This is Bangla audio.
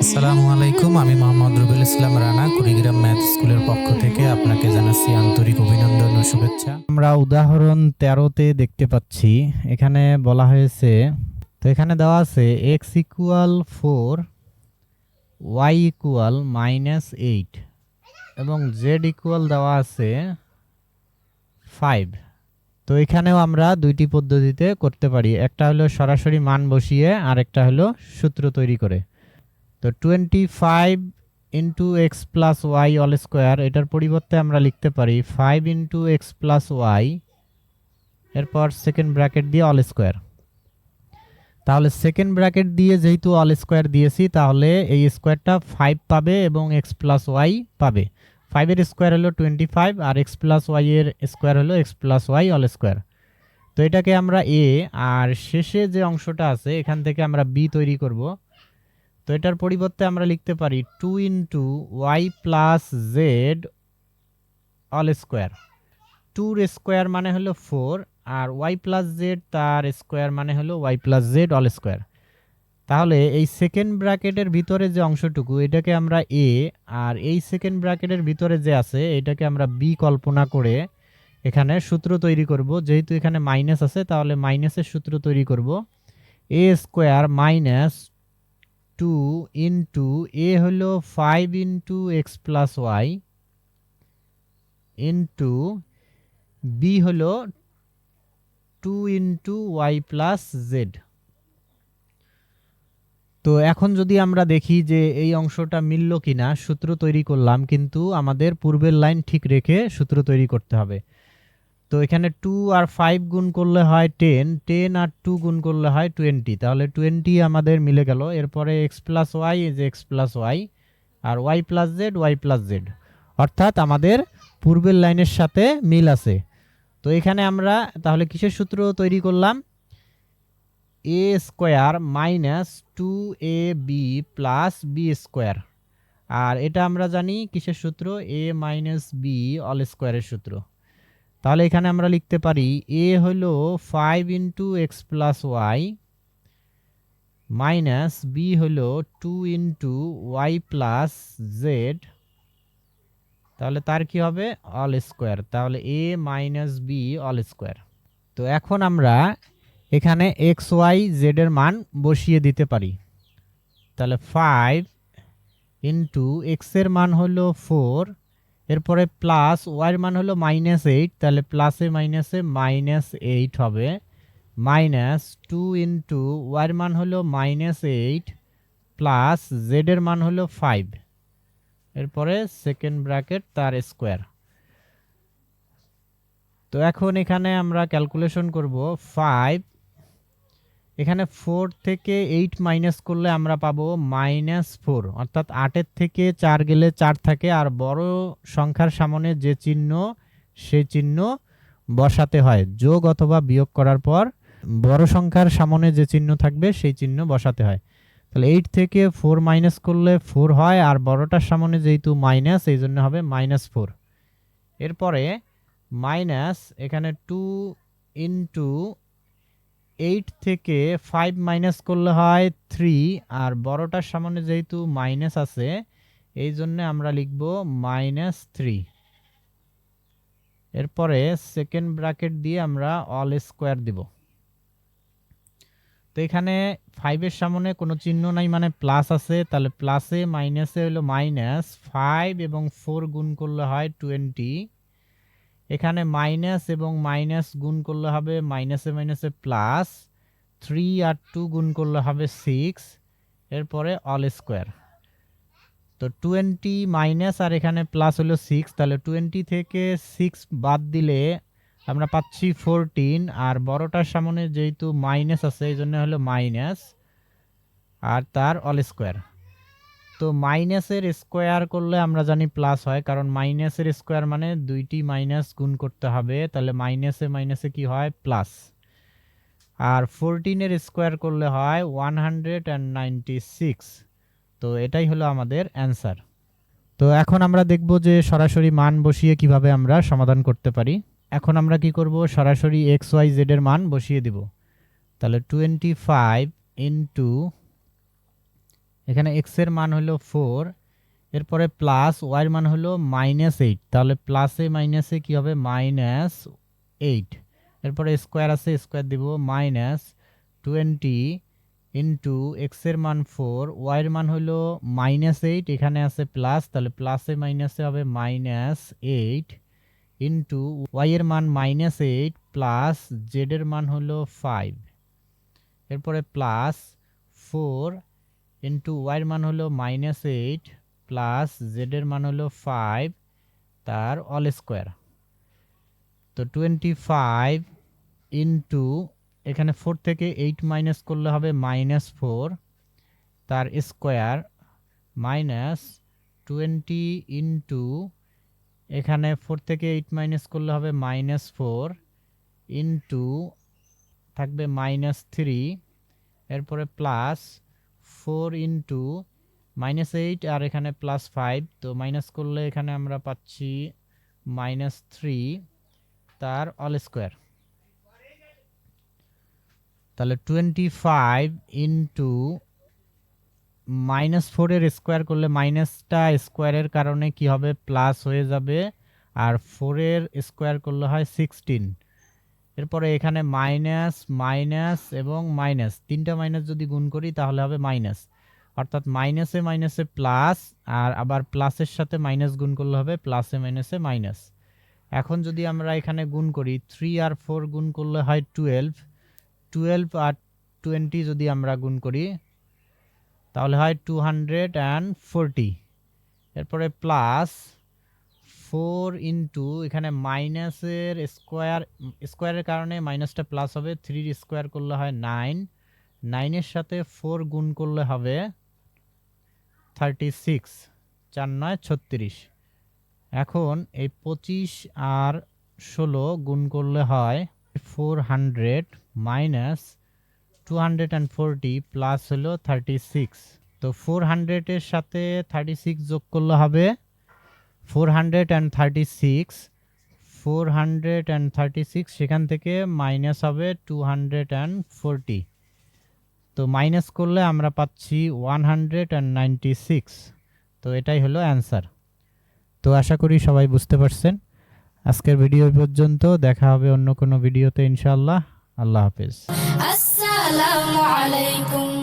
আসসালামু আলাইকুম, আমি মোহাম্মদ রুবেল ইসলাম রানা, কুড়িগ্রাম ম্যাথ স্কুলের পক্ষ থেকে আপনাকে জানাচ্ছি আন্তরিক অভিনন্দন ও শুভেচ্ছা। আমরা উদাহরণ তেরোতে দেখতে পাচ্ছি, এখানে বলা হয়েছে, তো এখানে দেওয়া আছে X equal four Y equal minus eight এবং জেড ইকুয়াল দেওয়া আছে ফাইভ তো এখানেও আমরা দুইটি পদ্ধতিতে করতে পারি। একটা হলো সরাসরি মান বসিয়ে আর একটা হলো সূত্র তৈরি করে। তো twenty five into X plus Y all square এটার পরিবর্তে আমরা লিখতে পারি five into X plus Y এরপর সেকেন্ড ব্র্যাকেট দিয়ে অল স্কোয়ার তাহলে সেকেন্ড ব্র্যাকেট দিয়ে যেহেতু অল স্কোয়ার দিয়েছি, তাহলে এই স্কোয়ারটা ফাইভ পাবে এবং এক্স প্লাস ওয়াই পাবে। ফাইভের স্কোয়ার হলো টোয়েন্টি ফাইভ আর এক্স প্লাস ওয়াই স্কোয়ার হলো X plus Y all square তো এটাকে আমরা এ আর শেষে যে অংশটা আছে, এখান থেকে আমরা বি তৈরি করব। তো এটার পরিবর্তে আমরা লিখতে পারি two into Y plus Z all square টুর স্কোয়ার মানে হলো ফোর আর ওয়াই প্লাস জেড তার স্কোয়ার মানে হলো Y plus Z all square তাহলে এই সেকেন্ড ব্র্যাকেটের ভিতরে যে অংশটুকু, এটাকে আমরা এ আর এই সেকেন্ড ব্র্যাকেটের ভিতরে যে আছে, এটাকে আমরা বি কল্পনা করে এখানে সূত্র তৈরি করব। যেহেতু এখানে মাইনাস আছে, তাহলে মাইনাসের সূত্র তৈরি করব। A square minus two into A হলো five into X plus Y into B হলো two into Y plus Z তো এখন যদি আমরা দেখি যে এই অংশটা মিলল কিনা, সূত্র তৈরি করলাম, কিন্তু আমাদের পূর্বের লাইন ঠিক রেখে সূত্র তৈরি করতে হবে। তো এখানে টু আর ফাইভ গুণ করলে হয় টেন টেন আর টু গুণ করলে হয় টোয়েন্টি তাহলে টোয়েন্টি আমাদের মিলে গেল। এরপরে X plus Y is X plus Y R Y plus Z Y plus Z অর্থাৎ আমাদের পূর্বের লাইনের সাথে মিল আছে। তো এখানে আমরা তাহলে কিসের সূত্র তৈরি করলাম? A square minus two A B plus B square আর এটা আমরা জানি কিসের সূত্র? এ মাইনাস বি অল স্কোয়ারের সূত্র। তাহলে এখানে আমরা লিখতে পারি এ হলো five into X plus Y minus B হলো two into Y plus Z তাহলে তার কি হবে? অল স্কোয়ার তাহলে A minus B all square তো এখন আমরা এখানে এক্স ওয়াই জেডের মান বসিয়ে দিতে পারি। তাহলে ফাইভ ইন্টু এক্সের মান হলো ফোর এরপরে প্লাস ওয়াইয়ের মান হলো মাইনাস এইট তাহলে প্লাসে মাইনাসে মাইনাস এইট হবে। মাইনাস টু ইন্টু ওয়াইয়ের মান হলো মাইনাস এইট প্লাস জেডের মান হলো ফাইভ এরপরে সেকেন্ড ব্র্যাকেট তার স্কোয়ার তো এখন এখানে আমরা ক্যালকুলেশন করব ফাইভ এখানে ফোর থেকে এইট মাইনাস করলে আমরা পাবো মাইনাস ফোর অর্থাৎ আটের থেকে চার গেলে চার থাকে, আর বড় সংখ্যার সামনে যে চিহ্ন সেই চিহ্ন বসাতে হয়। যোগ অথবা বিয়োগ করার পর বড় সংখ্যার সামনে যে চিহ্ন থাকবে, সেই চিহ্ন বসাতে হয়। তাহলে এইট থেকে ফোর মাইনাস করলে ফোর হয়, আর বড়টার সামনে যেহেতু মাইনাস এই জন্য হবে মাইনাস ফোর এরপরে মাইনাস এখানে টু ইন্টু এইট থেকে ফাইভ মাইনাস করলে হয় থ্রি আর বড়টার সামনে যেহেতু মাইনাস আছে, এই জন্য আমরা লিখব মাইনাস থ্রি এরপরে সেকেন্ড ব্র্যাকেট দিয়ে আমরা অল স্কোয়ার দিব। তো এখানে ফাইভের সামনে কোনো চিহ্ন নাই মানে প্লাস আছে, তাহলে প্লাসে মাইনাসে হলো মাইনাস ফাইভ এবং ফোর গুণ করলে হয় টোয়েন্টি এখানে মাইনাস এবং মাইনাস গুণ করলে হবে মাইনাসে মাইনাসে প্লাস থ্রি আর টু গুণ করলে হবে সিক্স এরপরে অল স্কোয়ার তো টোয়েন্টি মাইনাস আর এখানে প্লাস হলো সিক্স তাহলে টোয়েন্টি থেকে সিক্স বাদ দিলে আমরা পাচ্ছি ফোরটিন আর বড়টার সামনে যেহেতু মাইনাস আছে, এই জন্য হলো মাইনাস আর তার অল স্কোয়ার তো মাইনাসের স্কোয়ার করলে আমরা জানি প্লাস হয়, কারণ মাইনাসের স্কোয়ার মানে দুইটি মাইনাস গুণ করতে হবে, তাহলে মাইনাসে মাইনাসে কি হয়? প্লাস। আর ফোরটিনের স্কোয়ার করলে হয় one hundred and ninety six. তো এটাই হলো আমাদের অ্যান্সার। তো এখন আমরা দেখব যে সরাসরি মান বসিয়ে কীভাবে আমরা সমাধান করতে পারি। এখন আমরা কি করব? সরাসরি এক্স ওয়াই জেডের মান বসিয়ে দিব। তাহলে টোয়েন্টি ফাইভ ইন্টু এখানে এক্সের মান হলো ফোর এরপরে প্লাস ওয়াইয়ের মান হলো মাইনাস এইট তাহলে প্লাসে মাইনাসে কী হবে? মাইনাস এইট এরপরে স্কোয়ার আছে স্কোয়ার দিব মাইনাস টোয়েন্টি ইন্টু এক্সের মান ফোর ওয়াইয়ের মান হলো মাইনাস এইট এখানে আছে প্লাস তাহলে প্লাসে মাইনাসে হবে মাইনাস এইট ইন্টু ওয়াইয়ের মান মাইনাস এইট প্লাস জেডের মান হলো ফাইভ এরপরে প্লাস ফোর ইন্টু ওয়াইয়ের মান হলো মাইনাস এইট প্লাস জেডের মান হলো ফাইভ, তার অল স্কোয়ার। তো টোয়েন্টি ফাইভ ইন্টু এখানে ফোর থেকে এইট মাইনাস করলে হবে মাইনাস ফোর, তার স্কোয়ার মাইনাস টোয়েন্টি ইন্টু এখানে ফোর থেকে এইট মাইনাস করলে হবে মাইনাস ফোর ইন্টু থাকবে মাইনাস থ্রি, এরপরে plus four into minus eight আর এখানে প্লাস ফাইভ। তো মাইনাস করলে এখানে আমরা পাচ্ছি মাইনাস থ্রি তার অল স্কোয়ার। তাহলে টোয়েন্টি ফাইভ ইন্টু মাইনাস ফোরের স্কোয়ার করলে মাইনাসটা স্কোয়ারের কারণে কি হবে? প্লাস হয়ে যাবে। আর ফোরের স্কোয়ার করলে হয় সিক্সটিন। এরপরে এখানে মাইনাস মাইনাস এবং মাইনাস। তিনটা মাইনাস যদি গুণ করি, তাহলে হবে মাইনাস। অর্থাৎ মাইনাসে মাইনাসে প্লাস, আর আবার প্লাসের সাথে মাইনাস গুণ করলে হবে প্লাসে মাইনাসে মাইনাস। এখন যদি আমরা এখানে গুণ করি থ্রি আর ফোর গুণ করলে হয় টুয়েলভ টুয়েলভ আর টোয়েন্টি যদি আমরা গুণ করি, তাহলে হয় টু হান্ড্রেড অ্যান্ড ফোরটি এরপরে প্লাস ফোর ইন্টু, এখানে মাইনাসের স্কোয়ার, স্কোয়ারের কারণে মাইনাসটা প্লাস হবে, থ্রির স্কোয়ার করলে হয় নাইন, নাইনের সাথে ফোর গুণ করলে হবে থার্টি সিক্স, চার নয়, ছত্রিশ। এখন এই পঁচিশ আর ষোলো গুণ করলে হয় four hundred minus two hundred and forty plus হলো থার্টি সিক্স। তো ফোর হান্ড্রেডের সাথে থার্টি সিক্স যোগ করলে হবে four hundred and thirty six, four hundred and thirty six, সেখান থেকে মাইনাস হবে টু হান্ড্রেড অ্যান্ড ফোরটি। তো মাইনাস করলে আমরা পাচ্ছি one hundred and ninety six. তো এটাই হলো অ্যানসার। তো আশা করি সবাই বুঝতে পারছেন। আজকের ভিডিও পর্যন্ত। দেখা হবে অন্য কোনো ভিডিওতে ইনশাল্লাহ আল্লাহ হাফিজ। আসসালামু আলাইকুম।